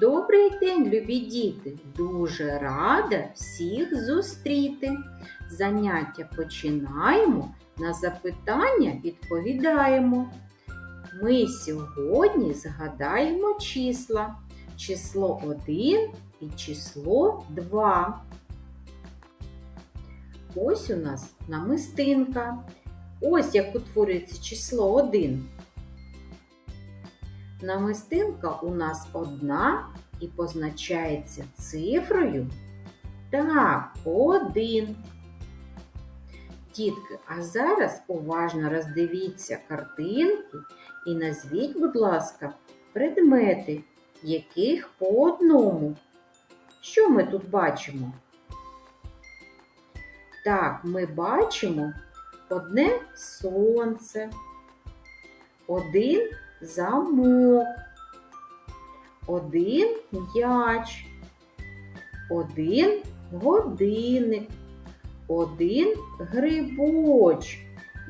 Добрий день, любі діти! Дуже рада всіх зустріти. Заняття починаємо, на запитання відповідаємо. Ми сьогодні згадаємо числа. Число 1 і число 2. Ось у нас намистинка. Ось як утворюється число 1. Намистинка у нас одна і позначається цифрою. Так, один. Дітки, а зараз уважно роздивіться картинки і назвіть, будь ласка, предмети, яких по одному. Що ми тут бачимо? Так, ми бачимо одне сонце, один замок, один м'яч, один годинник, один грибоч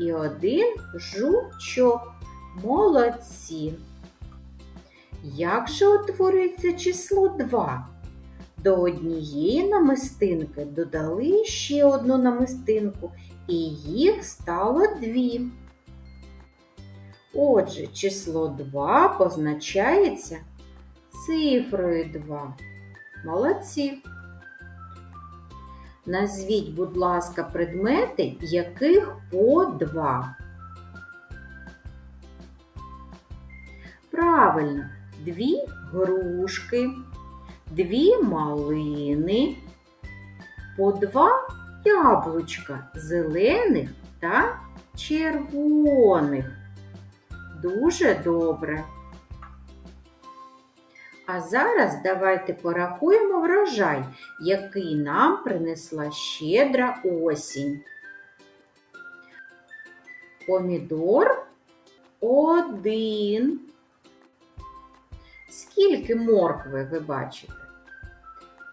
і один жучок. Молодці. Як же утворюється число 2? До однієї намистинки додали ще одну намистинку, і їх стало дві. Отже, число 2 позначається цифрою 2. Молодці. Назвіть, будь ласка, предмети, яких по 2. Правильно, дві грушки, дві малини, по два яблучка зелених та червоних. Дуже добре. А зараз давайте порахуємо врожай, який нам принесла щедра осінь. Помідор один. Скільки моркви ви бачите?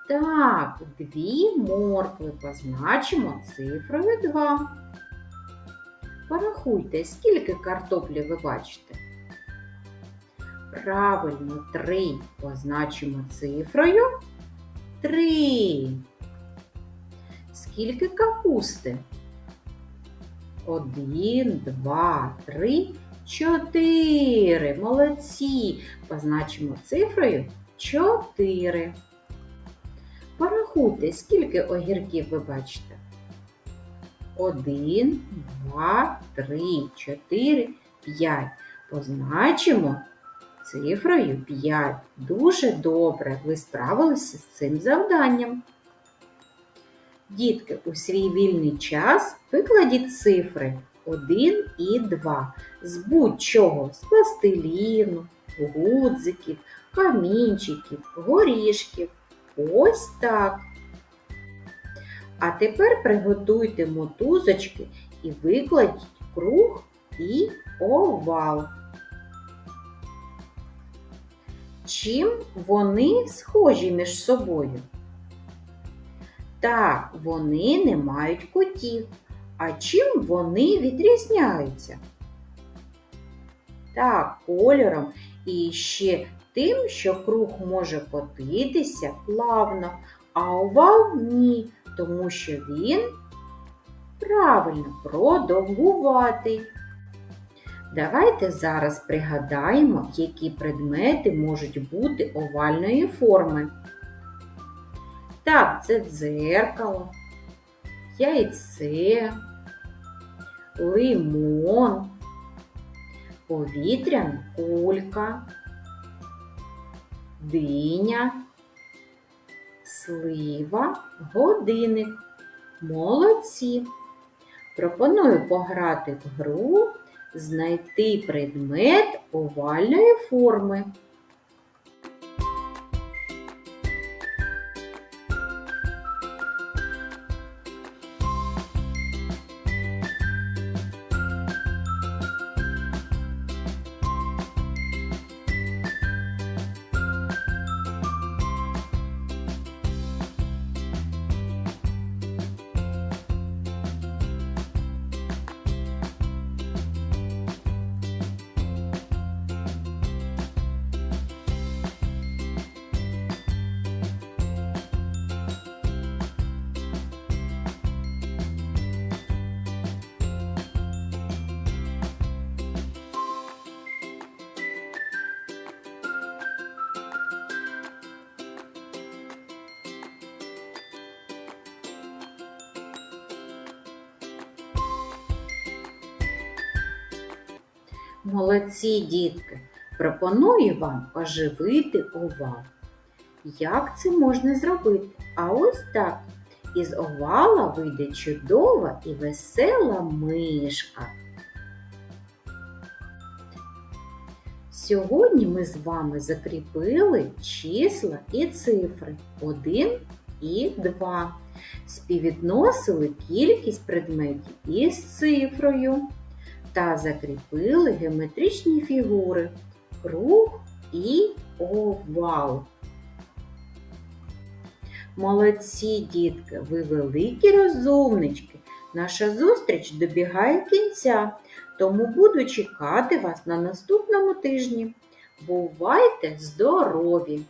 Так, дві моркви позначимо цифрою 2. Порахуйте, скільки картоплі ви бачите? Правильно, 3 позначимо цифрою 3. Скільки капусти? 1, 2, 3, 4. Молодці. Позначимо цифрою 4. Порахуйте, скільки огірків ви бачите? Один, два, три, чотири, п'ять. Позначимо цифрою 5. Дуже добре ви справилися з цим завданням. Дітки, у свій вільний час викладіть цифри 1 і 2 з будь-чого з пластиліну, гудзиків, камінчиків, горішків. Ось так. А тепер приготуйте мотузочки і викладіть круг і овал. Чим вони схожі між собою? Так, вони не мають котів. А чим вони відрізняються? Так, кольором і ще тим, що круг може котитися плавно, а овал ні, тому що він правильно продовгуватий. Давайте зараз пригадаємо, які предмети можуть бути овальної форми. Так, це дзеркало, яйце, лимон, повітряна кулька, диня, слива, годинник. Молодці! Пропоную пограти в гру знайти предмет овальної форми. Молодці, дітки! Пропоную вам оживити овал. Як це можна зробити? А ось так. Із овала вийде чудова і весела мишка. Сьогодні ми з вами закріпили числа і цифри 1 і 2. Співвідносили кількість предметів із цифрою та закріпили геометричні фігури круг і овал. Молодці, дітки, ви великі розумнички. Наша зустріч добігає кінця, тому буду чекати вас на наступному тижні. Бувайте здорові!